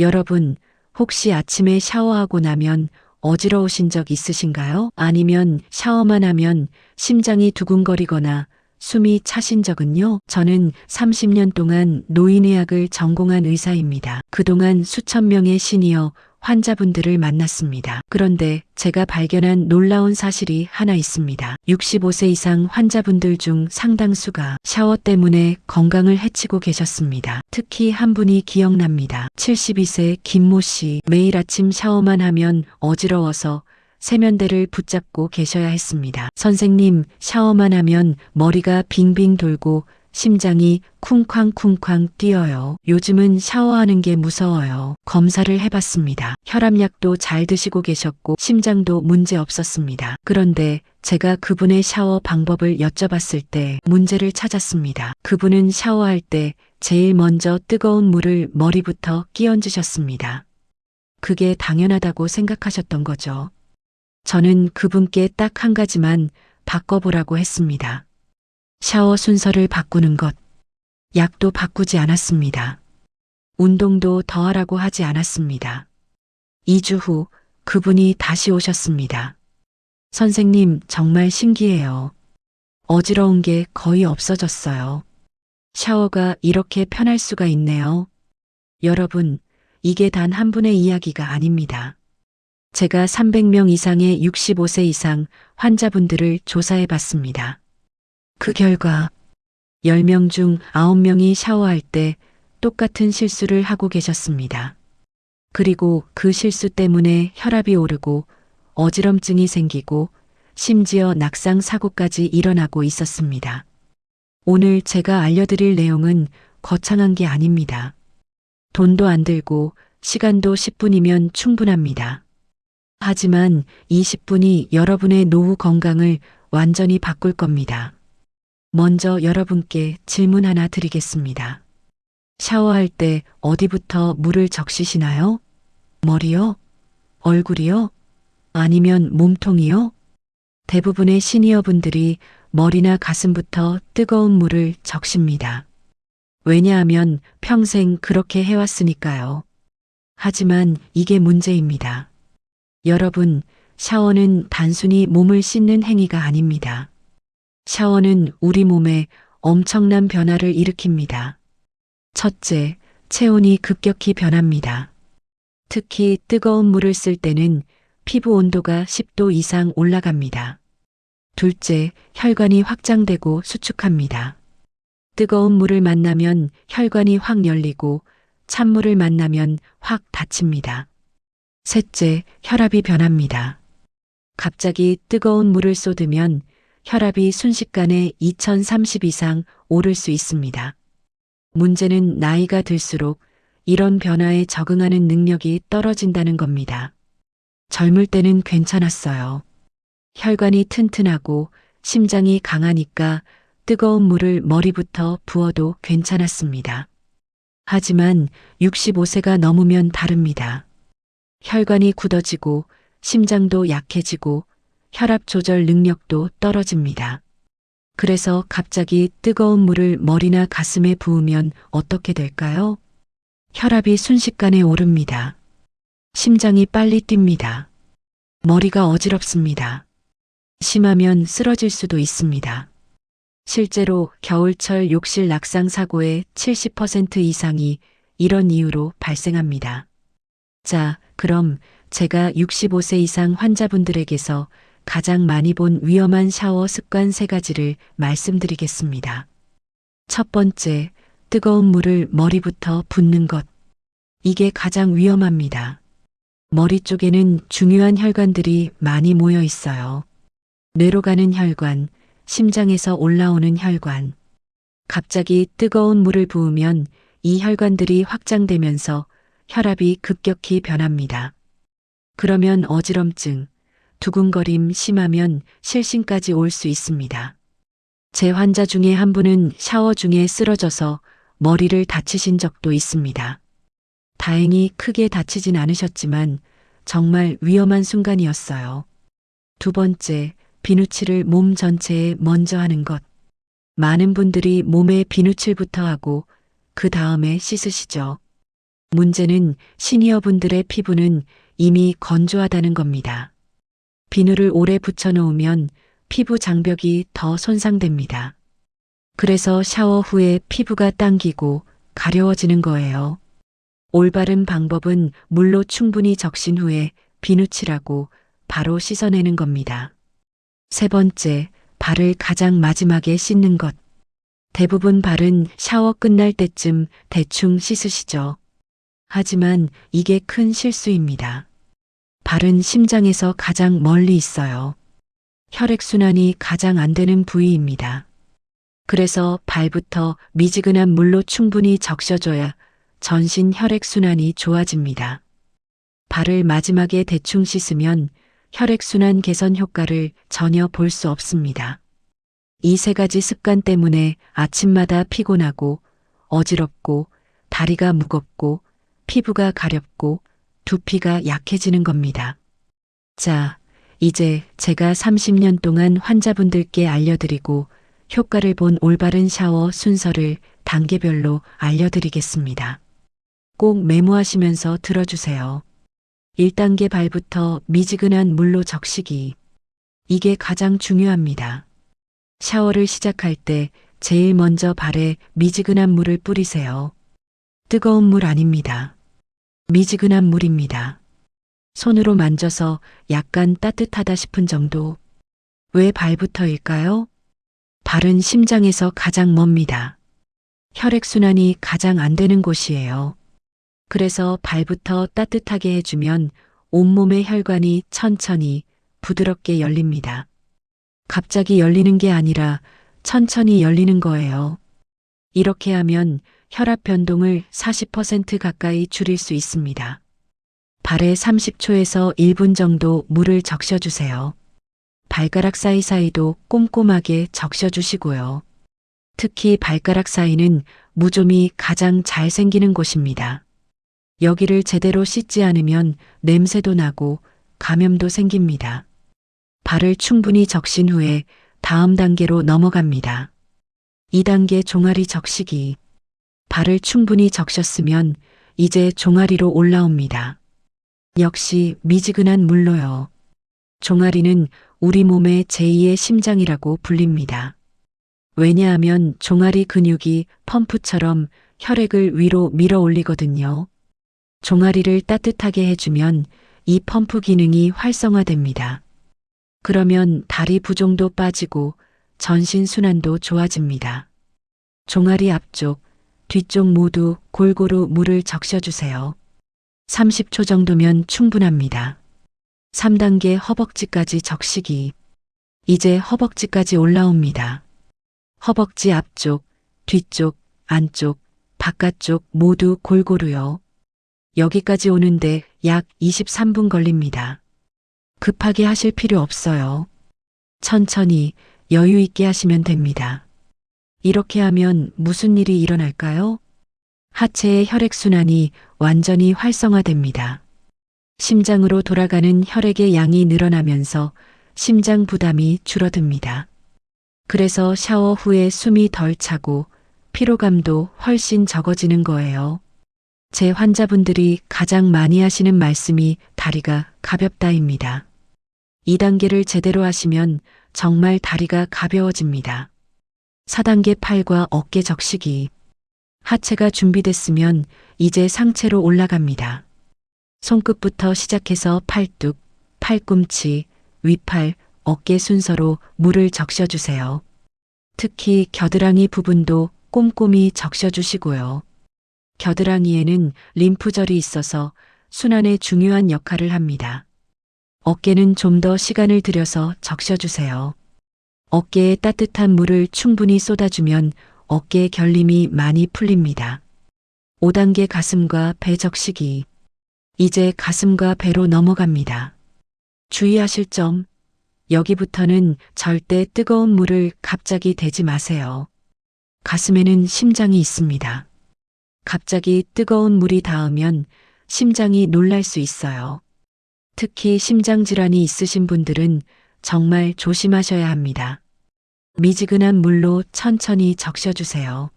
여러분, 혹시 아침에 샤워하고 나면 어지러우신 적 있으신가요? 아니면 샤워만 하면 심장이 두근거리거나 숨이 차신 적은요? 저는 30년 동안 노인의학을 전공한 의사입니다. 그동안 수천 명의 시니어 환자분들을 만났습니다. 그런데 제가 발견한 놀라운 사실이 하나 있습니다. 65세 이상 환자분들 중 상당수가 샤워 때문에 건강을 해치고 계셨습니다. 특히 한 분이 기억납니다. 72세 김모 씨. 매일 아침 샤워만 하면 어지러워서 세면대를 붙잡고 계셔야 했습니다. 선생님, 샤워만 하면 머리가 빙빙 돌고 심장이 쿵쾅쿵쾅 뛰어요. 요즘은 샤워하는 게 무서워요. 검사를 해봤습니다. 혈압약도 잘 드시고 계셨고 심장도 문제 없었습니다. 그런데 제가 그분의 샤워 방법을 여쭤봤을 때 문제를 찾았습니다. 그분은 샤워할 때 제일 먼저 뜨거운 물을 머리부터 끼얹으셨습니다. 그게 당연하다고 생각하셨던 거죠. 저는 그분께 딱 한 가지만 바꿔보라고 했습니다. 샤워 순서를 바꾸는 것. 약도 바꾸지 않았습니다. 운동도 더 하라고 하지 않았습니다. 2주 후 그분이 다시 오셨습니다. 선생님, 정말 신기해요. 어지러운 게 거의 없어졌어요. 샤워가 이렇게 편할 수가 있네요. 여러분, 이게 단 한 분의 이야기가 아닙니다. 제가 300명 이상의 65세 이상 환자분들을 조사해 봤습니다. 그 결과 10명 중 9명이 샤워할 때 똑같은 실수를 하고 계셨습니다. 그리고 그 실수 때문에 혈압이 오르고 어지럼증이 생기고 심지어 낙상 사고까지 일어나고 있었습니다. 오늘 제가 알려드릴 내용은 거창한 게 아닙니다. 돈도 안 들고 시간도 10분이면 충분합니다. 하지만 20분이 여러분의 노후 건강을 완전히 바꿀 겁니다. 먼저 여러분께 질문 하나 드리겠습니다. 샤워할 때 어디부터 물을 적시시나요? 머리요? 얼굴이요? 아니면 몸통이요? 대부분의 시니어 분들이 머리나 가슴부터 뜨거운 물을 적십니다. 왜냐하면 평생 그렇게 해왔으니까요. 하지만 이게 문제입니다. 여러분, 샤워는 단순히 몸을 씻는 행위가 아닙니다. 샤워는 우리 몸에 엄청난 변화를 일으킵니다. 첫째, 체온이 급격히 변합니다. 특히 뜨거운 물을 쓸 때는 피부 온도가 10도 이상 올라갑니다. 둘째, 혈관이 확장되고 수축합니다. 뜨거운 물을 만나면 혈관이 확 열리고 찬물을 만나면 확 닫힙니다. 셋째, 혈압이 변합니다. 갑자기 뜨거운 물을 쏟으면 혈압이 순식간에 2030 이상 오를 수 있습니다. 문제는 나이가 들수록 이런 변화에 적응하는 능력이 떨어진다는 겁니다. 젊을 때는 괜찮았어요. 혈관이 튼튼하고 심장이 강하니까 뜨거운 물을 머리부터 부어도 괜찮았습니다. 하지만 65세가 넘으면 다릅니다. 혈관이 굳어지고 심장도 약해지고 혈압 조절 능력도 떨어집니다. 그래서 갑자기 뜨거운 물을 머리나 가슴에 부으면 어떻게 될까요? 혈압이 순식간에 오릅니다. 심장이 빨리 뜁니다. 머리가 어지럽습니다. 심하면 쓰러질 수도 있습니다. 실제로 겨울철 욕실 낙상 사고의 70% 이상이 이런 이유로 발생합니다. 자, 그럼 제가 65세 이상 환자분들에게서 가장 많이 본 위험한 샤워 습관 세 가지를 말씀드리겠습니다. 첫 번째, 뜨거운 물을 머리부터 붓는 것. 이게 가장 위험합니다. 머리 쪽에는 중요한 혈관들이 많이 모여 있어요. 뇌로 가는 혈관, 심장에서 올라오는 혈관. 갑자기 뜨거운 물을 부으면 이 혈관들이 확장되면서 혈압이 급격히 변합니다. 그러면 어지럼증, 두근거림 심하면 실신까지 올 수 있습니다. 제 환자 중에 한 분은 샤워 중에 쓰러져서 머리를 다치신 적도 있습니다. 다행히 크게 다치진 않으셨지만 정말 위험한 순간이었어요. 두 번째, 비누칠을 몸 전체에 먼저 하는 것. 많은 분들이 몸에 비누칠부터 하고 그 다음에 씻으시죠. 문제는 시니어분들의 피부는 이미 건조하다는 겁니다. 비누를 오래 붙여놓으면 피부 장벽이 더 손상됩니다. 그래서 샤워 후에 피부가 당기고 가려워지는 거예요. 올바른 방법은 물로 충분히 적신 후에 비누 칠하고 바로 씻어내는 겁니다. 세 번째, 발을 가장 마지막에 씻는 것. 대부분 발은 샤워 끝날 때쯤 대충 씻으시죠. 하지만 이게 큰 실수입니다. 발은 심장에서 가장 멀리 있어요. 혈액순환이 가장 안 되는 부위입니다. 그래서 발부터 미지근한 물로 충분히 적셔줘야 전신 혈액순환이 좋아집니다. 발을 마지막에 대충 씻으면 혈액순환 개선 효과를 전혀 볼 수 없습니다. 이 세 가지 습관 때문에 아침마다 피곤하고 어지럽고 다리가 무겁고 피부가 가렵고 두피가 약해지는 겁니다. 자, 이제 제가 30년 동안 환자분들께 알려드리고 효과를 본 올바른 샤워 순서를 단계별로 알려드리겠습니다. 꼭 메모하시면서 들어주세요. 1단계 발부터 미지근한 물로 적시기. 이게 가장 중요합니다. 샤워를 시작할 때 제일 먼저 발에 미지근한 물을 뿌리세요. 뜨거운 물 아닙니다. 미지근한 물입니다. 손으로 만져서 약간 따뜻하다 싶은 정도. 왜 발부터일까요? 발은 심장에서 가장 멉니다. 혈액순환이 가장 안 되는 곳이에요. 그래서 발부터 따뜻하게 해주면 온몸의 혈관이 천천히 부드럽게 열립니다. 갑자기 열리는 게 아니라 천천히 열리는 거예요. 이렇게 하면 혈압 변동을 40% 가까이 줄일 수 있습니다. 발에 30초에서 1분 정도 물을 적셔주세요. 발가락 사이사이도 꼼꼼하게 적셔주시고요. 특히 발가락 사이는 무좀이 가장 잘 생기는 곳입니다. 여기를 제대로 씻지 않으면 냄새도 나고 감염도 생깁니다. 발을 충분히 적신 후에 다음 단계로 넘어갑니다. 2단계 종아리 적시기. 발을 충분히 적셨으면 이제 종아리로 올라옵니다. 역시 미지근한 물로요. 종아리는 우리 몸의 제2의 심장이라고 불립니다. 왜냐하면 종아리 근육이 펌프처럼 혈액을 위로 밀어 올리거든요. 종아리를 따뜻하게 해주면 이 펌프 기능이 활성화됩니다. 그러면 다리 부종도 빠지고 전신 순환도 좋아집니다. 종아리 앞쪽, 뒤쪽 모두 골고루 물을 적셔주세요. 30초 정도면 충분합니다. 3단계 허벅지까지 적시기. 이제 허벅지까지 올라옵니다. 허벅지 앞쪽, 뒤쪽, 안쪽, 바깥쪽 모두 골고루요. 여기까지 오는데 약 23분 걸립니다. 급하게 하실 필요 없어요. 천천히 여유 있게 하시면 됩니다. 이렇게 하면 무슨 일이 일어날까요? 하체의 혈액순환이 완전히 활성화됩니다. 심장으로 돌아가는 혈액의 양이 늘어나면서 심장 부담이 줄어듭니다. 그래서 샤워 후에 숨이 덜 차고 피로감도 훨씬 적어지는 거예요. 제 환자분들이 가장 많이 하시는 말씀이 다리가 가볍다입니다. 2단계를 제대로 하시면 정말 다리가 가벼워집니다. 4단계 팔과 어깨 적시기. 하체가 준비됐으면 이제 상체로 올라갑니다. 손끝부터 시작해서 팔뚝, 팔꿈치, 위팔, 어깨 순서로 물을 적셔주세요. 특히 겨드랑이 부분도 꼼꼼히 적셔주시고요. 겨드랑이에는 림프절이 있어서 순환에 중요한 역할을 합니다. 어깨는 좀 더 시간을 들여서 적셔주세요. 어깨에 따뜻한 물을 충분히 쏟아주면 어깨의 결림이 많이 풀립니다. 5단계 가슴과 배 적시기. 이제 가슴과 배로 넘어갑니다. 주의하실 점, 여기부터는 절대 뜨거운 물을 갑자기 대지 마세요. 가슴에는 심장이 있습니다. 갑자기 뜨거운 물이 닿으면 심장이 놀랄 수 있어요. 특히 심장 질환이 있으신 분들은 정말 조심하셔야 합니다. 미지근한 물로 천천히 적셔주세요.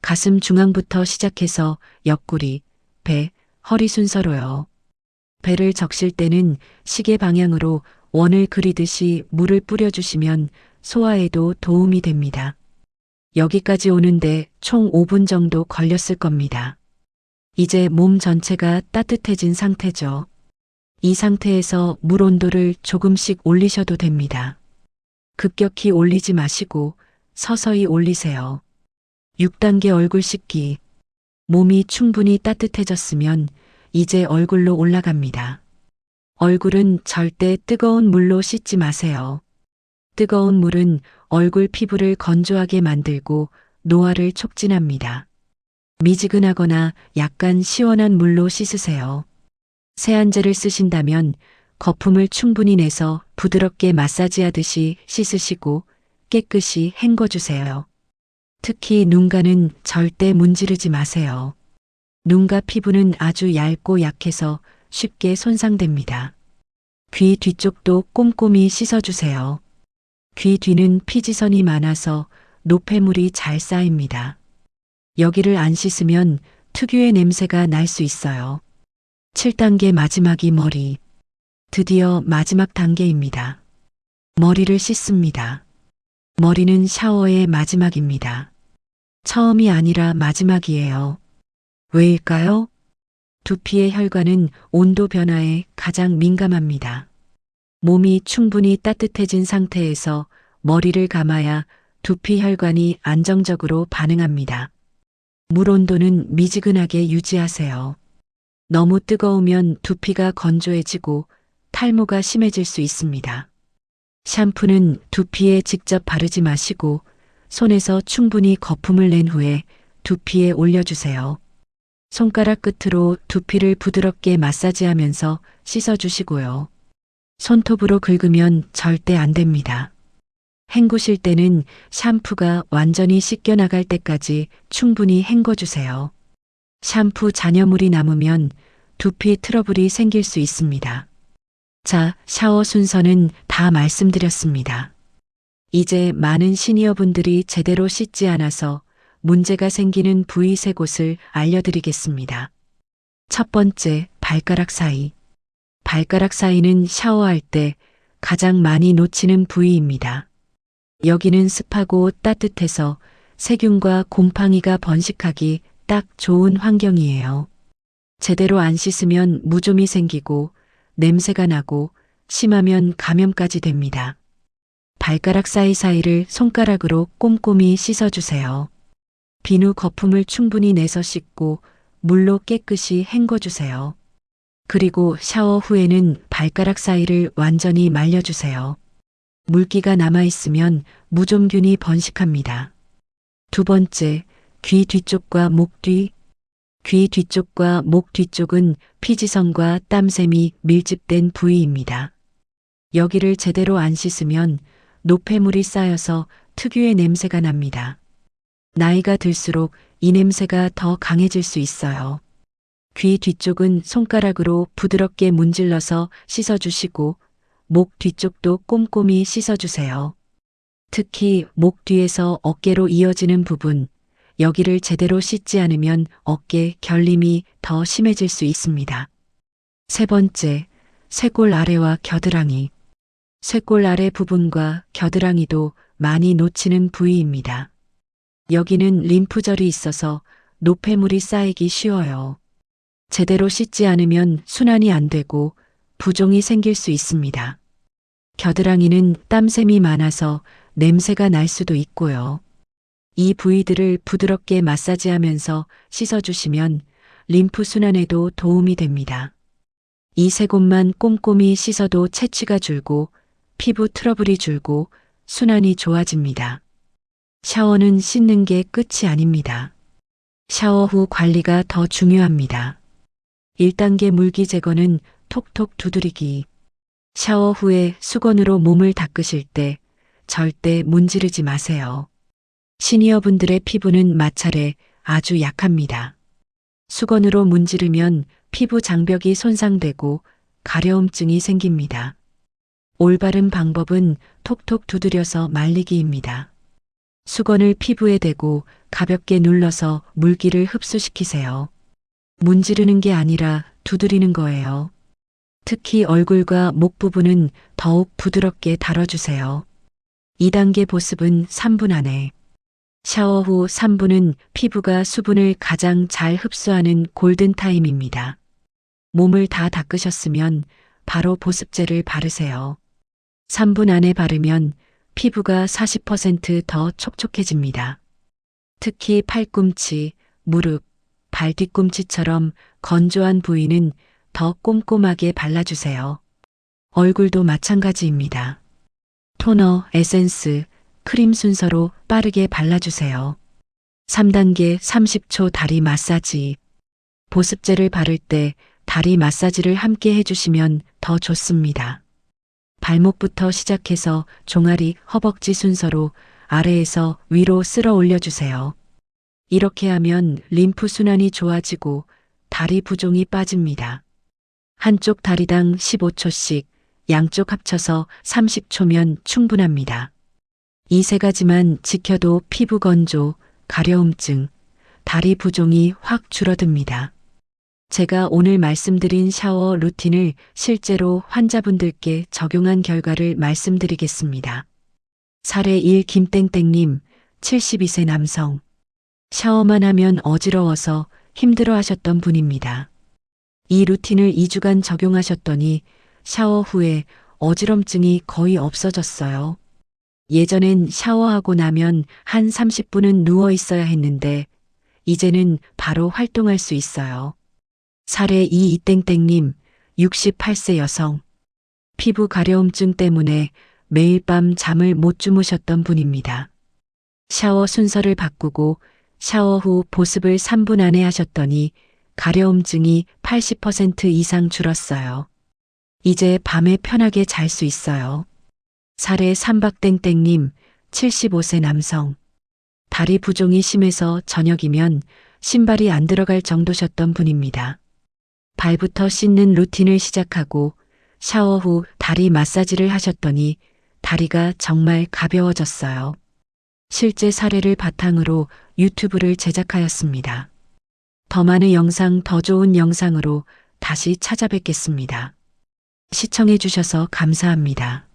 가슴 중앙부터 시작해서 옆구리, 배, 허리 순서로요. 배를 적실 때는 시계 방향으로 원을 그리듯이 물을 뿌려주시면 소화에도 도움이 됩니다. 여기까지 오는데 총 5분 정도 걸렸을 겁니다. 이제 몸 전체가 따뜻해진 상태죠. 이 상태에서 물 온도를 조금씩 올리셔도 됩니다. 급격히 올리지 마시고 서서히 올리세요. 6단계 얼굴 씻기. 몸이 충분히 따뜻해졌으면 이제 얼굴로 올라갑니다. 얼굴은 절대 뜨거운 물로 씻지 마세요. 뜨거운 물은 얼굴 피부를 건조하게 만들고 노화를 촉진합니다. 미지근하거나 약간 시원한 물로 씻으세요. 세안제를 쓰신다면 거품을 충분히 내서 부드럽게 마사지하듯이 씻으시고 깨끗이 헹궈주세요. 특히 눈가는 절대 문지르지 마세요. 눈과 피부는 아주 얇고 약해서 쉽게 손상됩니다. 귀 뒤쪽도 꼼꼼히 씻어주세요. 귀 뒤는 피지선이 많아서 노폐물이 잘 쌓입니다. 여기를 안 씻으면 특유의 냄새가 날 수 있어요. 7단계 마지막이 머리. 드디어 마지막 단계입니다. 머리를 씻습니다. 머리는 샤워의 마지막입니다. 처음이 아니라 마지막이에요. 왜일까요? 두피의 혈관은 온도 변화에 가장 민감합니다. 몸이 충분히 따뜻해진 상태에서 머리를 감아야 두피 혈관이 안정적으로 반응합니다. 물 온도는 미지근하게 유지하세요. 너무 뜨거우면 두피가 건조해지고 탈모가 심해질 수 있습니다. 샴푸는 두피에 직접 바르지 마시고 손에서 충분히 거품을 낸 후에 두피에 올려주세요. 손가락 끝으로 두피를 부드럽게 마사지하면서 씻어주시고요. 손톱으로 긁으면 절대 안 됩니다. 헹구실 때는 샴푸가 완전히 씻겨나갈 때까지 충분히 헹궈주세요. 샴푸 잔여물이 남으면 두피 트러블이 생길 수 있습니다. 자, 샤워 순서는 다 말씀드렸습니다. 이제 많은 시니어분들이 제대로 씻지 않아서 문제가 생기는 부위 세 곳을 알려드리겠습니다. 첫 번째, 발가락 사이. 발가락 사이는 샤워할 때 가장 많이 놓치는 부위입니다. 여기는 습하고 따뜻해서 세균과 곰팡이가 번식하기 딱 좋은 환경이에요. 제대로 안 씻으면 무좀이 생기고 냄새가 나고 심하면 감염까지 됩니다. 발가락 사이사이를 손가락으로 꼼꼼히 씻어주세요. 비누 거품을 충분히 내서 씻고 물로 깨끗이 헹궈주세요. 그리고 샤워 후에는 발가락 사이를 완전히 말려주세요. 물기가 남아있으면 무좀균이 번식합니다. 두 번째, 귀 뒤쪽과 목 뒤. 귀 뒤쪽과 목 뒤쪽은 피지선과 땀샘이 밀집된 부위입니다. 여기를 제대로 안 씻으면 노폐물이 쌓여서 특유의 냄새가 납니다. 나이가 들수록 이 냄새가 더 강해질 수 있어요. 귀 뒤쪽은 손가락으로 부드럽게 문질러서 씻어주시고 목 뒤쪽도 꼼꼼히 씻어주세요. 특히 목 뒤에서 어깨로 이어지는 부분, 여기를 제대로 씻지 않으면 어깨 결림이 더 심해질 수 있습니다. 세 번째, 쇄골 아래와 겨드랑이. 쇄골 아래 부분과 겨드랑이도 많이 놓치는 부위입니다. 여기는 림프절이 있어서 노폐물이 쌓이기 쉬워요. 제대로 씻지 않으면 순환이 안 되고 부종이 생길 수 있습니다. 겨드랑이는 땀샘이 많아서 냄새가 날 수도 있고요. 이 부위들을 부드럽게 마사지하면서 씻어주시면 림프 순환에도 도움이 됩니다. 이 세 곳만 꼼꼼히 씻어도 채취가 줄고 피부 트러블이 줄고 순환이 좋아집니다. 샤워는 씻는 게 끝이 아닙니다. 샤워 후 관리가 더 중요합니다. 1단계 물기 제거는 톡톡 두드리기. 샤워 후에 수건으로 몸을 닦으실 때 절대 문지르지 마세요. 시니어분들의 피부는 마찰에 아주 약합니다. 수건으로 문지르면 피부 장벽이 손상되고 가려움증이 생깁니다. 올바른 방법은 톡톡 두드려서 말리기입니다. 수건을 피부에 대고 가볍게 눌러서 물기를 흡수시키세요. 문지르는 게 아니라 두드리는 거예요. 특히 얼굴과 목 부분은 더욱 부드럽게 다뤄주세요. 2단계 보습은 3분 안에. 샤워 후 3분은 피부가 수분을 가장 잘 흡수하는 골든타임입니다. 몸을 다 닦으셨으면 바로 보습제를 바르세요. 3분 안에 바르면 피부가 40%더 촉촉해집니다. 특히 팔꿈치, 무릎, 발 뒤꿈치처럼 건조한 부위는 더 꼼꼼하게 발라주세요. 얼굴도 마찬가지입니다. 토너, 에센스, 크림 순서로 빠르게 발라주세요. 3단계 30초 다리 마사지. 보습제를 바를 때 다리 마사지를 함께 해주시면 더 좋습니다. 발목부터 시작해서 종아리, 허벅지 순서로 아래에서 위로 쓸어 올려주세요. 이렇게 하면 림프 순환이 좋아지고 다리 부종이 빠집니다. 한쪽 다리당 15초씩 양쪽 합쳐서 30초면 충분합니다. 이 세 가지만 지켜도 피부 건조, 가려움증, 다리 부종이 확 줄어듭니다. 제가 오늘 말씀드린 샤워 루틴을 실제로 환자분들께 적용한 결과를 말씀드리겠습니다. 사례 1 김땡땡님, 72세 남성. 샤워만 하면 어지러워서 힘들어 하셨던 분입니다. 이 루틴을 2주간 적용하셨더니 샤워 후에 어지럼증이 거의 없어졌어요. 예전엔 샤워하고 나면 한 30분은 누워 있어야 했는데 이제는 바로 활동할 수 있어요. 사례 2 이땡땡님, 68세 여성. 피부 가려움증 때문에 매일 밤 잠을 못 주무셨던 분입니다. 샤워 순서를 바꾸고 샤워 후 보습을 3분 안에 하셨더니 가려움증이 80% 이상 줄었어요. 이제 밤에 편하게 잘 수 있어요. 사례 삼박땡땡님, 75세 남성. 다리 부종이 심해서 저녁이면 신발이 안 들어갈 정도셨던 분입니다. 발부터 씻는 루틴을 시작하고 샤워 후 다리 마사지를 하셨더니 다리가 정말 가벼워졌어요. 실제 사례를 바탕으로 유튜브를 제작하였습니다. 더 많은 영상, 더 좋은 영상으로 다시 찾아뵙겠습니다. 시청해 주셔서 감사합니다.